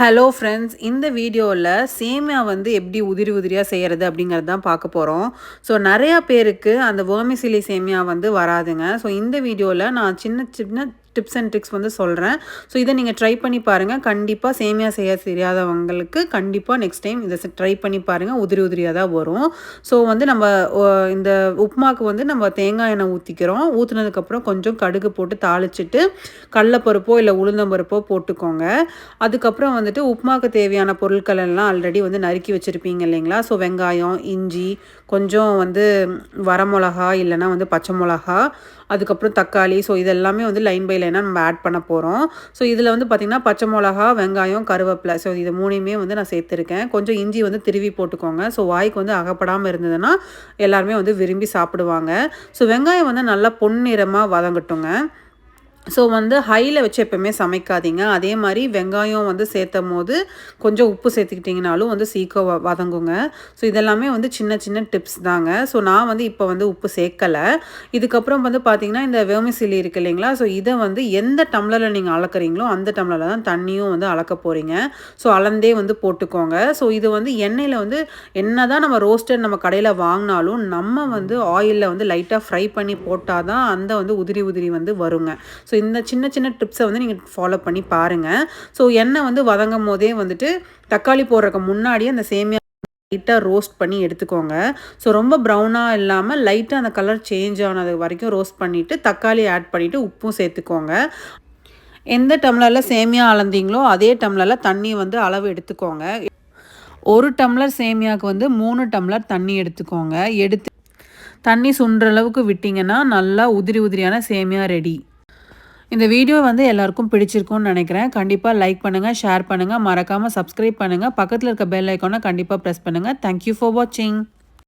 Hello friends இந்த வீடியோவில் சேமியா வந்து எப்படி உதிரி உதிரியாக செய்கிறது அப்படிங்கிறது தான் பார்க்க போகிறோம் ஸோ நிறையா பேருக்கு அந்த வேர்மிசிலி சேமியா வந்து வராதுங்க. ஸோ இந்த வீடியோவில் நான் சின்ன சின்ன டிப்ஸ் அண்ட் ட்ரிக்ஸ் வந்து சொல்கிறேன் ஸோ இதை நீங்கள் ட்ரை பண்ணி பாருங்கள் கண்டிப்பாக சேமியா செய்ய தெரியாதவங்களுக்கு கண்டிப்பாக நெக்ஸ்ட் டைம் இதை ட்ரை பண்ணி பாருங்கள் உதிரி உதிரியாக தான் வரும். ஸோ வந்து நம்ம ஓ, இந்த உப்புமாக்கு வந்து நம்ம தேங்காய் எண்ணெய் ஊற்றிக்கிறோம் ஊற்றுனதுக்கப்புறம் கொஞ்சம் கடுகு போட்டு தாளிச்சிட்டு கடலப்பருப்போ இல்லை உளுந்தம்பருப்போ போட்டுக்கோங்க. அதுக்கப்புறம் வந்துட்டு உப்புமாக்கு தேவையான பொருட்கள் எல்லாம் ஆல்ரெடி வந்து நறுக்கி வச்சுருப்பீங்க இல்லைங்களா? ஸோ வெங்காயம் இஞ்சி கொஞ்சம் வந்து வரமிளகா இல்லைன்னா வந்து பச்சை மிளகா அதுக்கப்புறம் தக்காளி. ஸோ இதெல்லாமே வந்து லைன் பை லைனாக நம்ம ஆட் பண்ண போகிறோம் ஸோ இதில் வந்து பார்த்திங்கன்னா பச்சை மிளகா வெங்காயம் கருவேப்பிலை. ஸோ இது மூணையுமே வந்து நான் சேர்த்துருக்கேன். கொஞ்சம் இஞ்சி வந்து திருவி போட்டுக்கோங்க. ஸோ வாய்க்கு வந்து அகப்படாமல் இருந்ததுன்னா எல்லாருமே வந்து விரும்பி சாப்பிடுவாங்க. ஸோ வெங்காயம் வந்து நல்லா பொன்னிறமாக வதங்கட்டுங்க. ஸோ வந்து ஹையில் வச்சு எப்போவுமே சமைக்காதீங்க. அதே மாதிரி வெங்காயம் வந்து சேர்த்தும் போது கொஞ்சம் உப்பு சேர்த்துக்கிட்டிங்கனாலும் வந்து சீக்கிரம் வ- வதங்குங்க. ஸோ இதெல்லாமே வந்து சின்ன சின்ன டிப்ஸ் தாங்க. ஸோ நான் வந்து இப்போ வந்து உப்பு சேர்க்கலை. இதுக்கப்புறம் வந்து பார்த்தீங்கன்னா இந்த வேமிசிலி இருக்கு இல்லைங்களா? ஸோ இதை வந்து எந்த டம்ளரில் நீங்கள் அளக்குறீங்களோ அந்த டம்ளரில் தான் தண்ணியும் வந்து அளக்க போகிறீங்க ஸோ அளந்தே வந்து போட்டுக்கோங்க. ஸோ இது வந்து எண்ணெயில் வந்து என்ன தான் நம்ம ரோஸ்டட் நம்ம கடையில் வாங்கினாலும் நம்ம வந்து ஆயிலில் வந்து லைட்டாக ஃப்ரை பண்ணி போட்டால் தான் அந்த வந்து உதிரி உதிரி வந்து வருங்க. ஸோ இந்த சின்ன சின்ன டிப்ஸை வந்து நீங்கள் ஃபாலோ பண்ணி பாருங்கள் ஸோ எண்ணெய் வந்து வதங்கும் போதே வந்துட்டு தக்காளி போடுறதுக்கு முன்னாடியே அந்த சேமியா லைட்டாக ரோஸ்ட் பண்ணி எடுத்துக்கோங்க. ஸோ ரொம்ப ப்ரௌனாக இல்லாமல் லைட்டாக அந்த கலர் சேஞ்ச் ஆனது வரைக்கும் ரோஸ்ட் பண்ணிவிட்டு தக்காளி ஆட் பண்ணிவிட்டு உப்பும் சேர்த்துக்கோங்க. எந்த டம்ளரில் சேமியா அளந்தீங்களோ அதே டம்ளரில் தண்ணி வந்து அளவு எடுத்துக்கோங்க. ஒரு டம்ளர் சேமியாவுக்கு வந்து மூணு டம்ளர் தண்ணி எடுத்துக்கோங்க. எடுத்து தண்ணி சுன்ற அளவுக்கு விட்டிங்கன்னா நல்லா உதிரி உதிரியான சேமியா ரெடி இந்த வீடியோ வந்து எல்லாருக்கும் பிடிச்சிருக்கும்னு நினைக்கிறேன். கண்டிப்பாக லைக் பண்ணுங்கள் ஷேர் பண்ணுங்கள் மறக்காமல் சப்ஸ்கிரைப் பண்ணுங்கள் பக்கத்தில் இருக்க பெல் ஐக்கானை கண்டிப்பாக ப்ரெஸ் பண்ணுங்கள் தேங்க்யூ ஃபார் வாட்சிங்